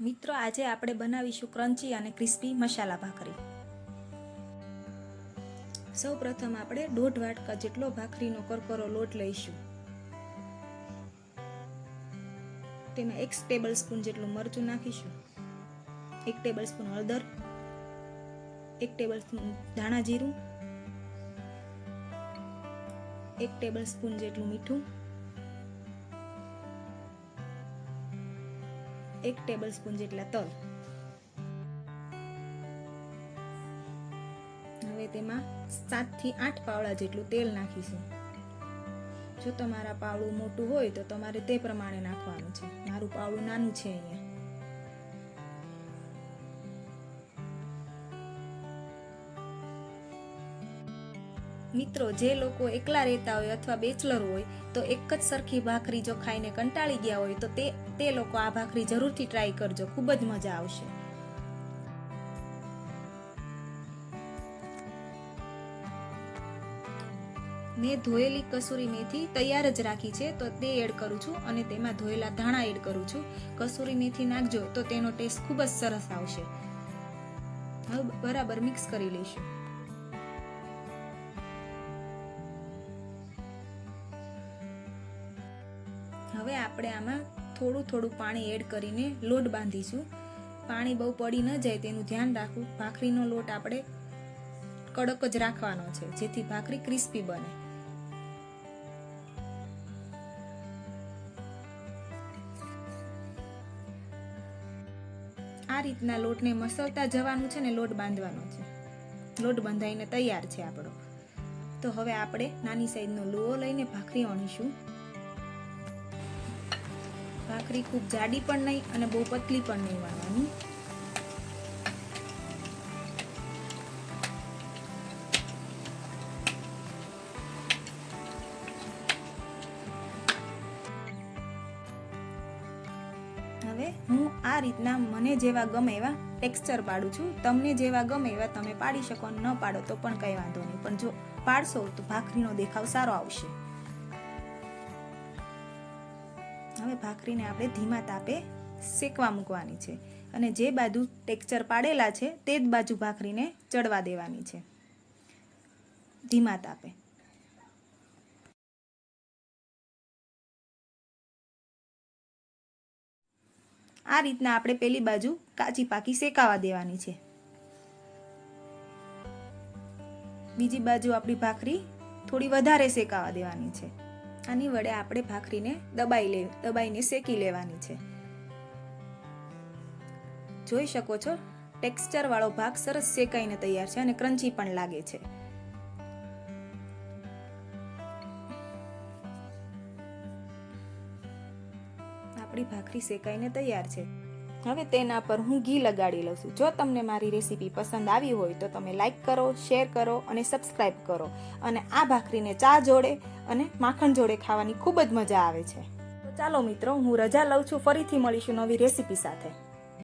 મિત્રો, આજે આપણે બનાવીશું ક્રન્ચી અને ક્રિસ્પી મસાલા ભાખરી. સૌ આપણે દોઢ વાટકા જેટલો ભાખરીનો કરકરો લોટ લઈશું. તેમાં એક ટેબલ સ્પૂન જેટલું મરચું નાખીશું. એક ટેબલ સ્પૂન હળદર. એક ટેબલ સ્પૂન ધાણા જીરું. એક ટેબલ સ્પૂન જેટલું મીઠું. એક ટેબલ સ્પૂન જેટલા તલ. હવે તેમાં સાતથી આઠ પાવડા જેટલું તેલ નાખીશું. જો તમારા પાવડું મોટું હોય તો તમારે તે પ્રમાણે નાખવાનું છે. મારું પાવડું નાનું છે અહીંયા. મિત્રો, જે લોકો એકલા રહેતા હોય અથવા બેચલર હોય, તો એક જ સરખી ભાખરી જો ખાઈને કંટાળી ગયા હોય, તો તે તે લોકો આ ભાખરી જરૂરથી ટ્રાય કરજો. ખૂબ જ મજા આવશે. મેં ધોયેલી કસૂરી મેથી તૈયાર જ રાખી છે, તો તે એડ કરું છું અને તેમાં ધોયેલા ધાણા એડ કરું છું. કસૂરી મેથી નાખજો, તો તેનો ટેસ્ટ ખૂબ જ સરસ આવશે. હવે, બરાબર મિક્સ કરી લઈશું. હવે આપણે આમાં થોડું થોડું પાણી એડ કરીને લોટ બાંધીશું. પાણી બહુ પડી ન જાય તેનું ધ્યાન રાખવું. ભાખરીનો લોટ આપણે કડક જ રાખવાનો છે, જેથી ભાખરી ક્રિસ્પી બને. આ રીતના લોટને મસળતા જવાનું છે ને લોટ બાંધવાનો છે. લોટ બંધાઈને તૈયાર છે આપણો. તો હવે આપણે નાની સાઈઝનો લુઓ લઈને ભાખરી વણીશું ભાખરી ખૂબ જાડી પણ નહીં અને બહુ પતલી પણ નહીં વણવાની હવે હું આ રીતના મને જેવા ગમે એવા ટેક્સચર પાડું છું. તમને જેવા ગમે એવા તમે પાડી શકો ન પાડો તો પણ કંઈ વાંધો નહીં. પણ જો પાડશો તો ભાખરીનો દેખાવ સારો આવશે. હવે ભાખરીને આપણે ધીમા તાપે શેકવા મૂકવાની છે અને જે બાજુ ટેક્ચર પાડેલા છે તે જ બાજુ ભાખરીને ચડવા દેવાની છે. ધીમા તાપે. આ રીતના આપણે પેલી બાજુ કાચી પાકી શેકાવા દેવાની છે. બીજી બાજુ આપણી ભાખરી થોડી વધારે શેકાવા દેવાની છે. આની વડે આપણે ભાખરીને દબાઈ લે દબાઈને શેકી લેવાની છે. જોઈ શકો છો ટેક્સચર વાળો ભાગ સરસ શેકાઈને તૈયાર છે અને ક્રન્ચી પણ લાગે છે. આપણી ભાખરી શેકાઈને તૈયાર છે. હવે તેના પર હું ઘી લગાડી લઉં છું. જો તમને મારી રેસીપી પસંદ આવી હોય તો તમે લાઈક કરો, શેર કરો અને સબસ્ક્રાઈબ કરો. અને આ ભાખરીને ચા જોડે અને માખણ જોડે ખાવાની ખૂબ જ મજા આવે છે. ચાલો મિત્રો, હું રજા લઉં છું. ફરીથી મળીશું નવી રેસીપી સાથે.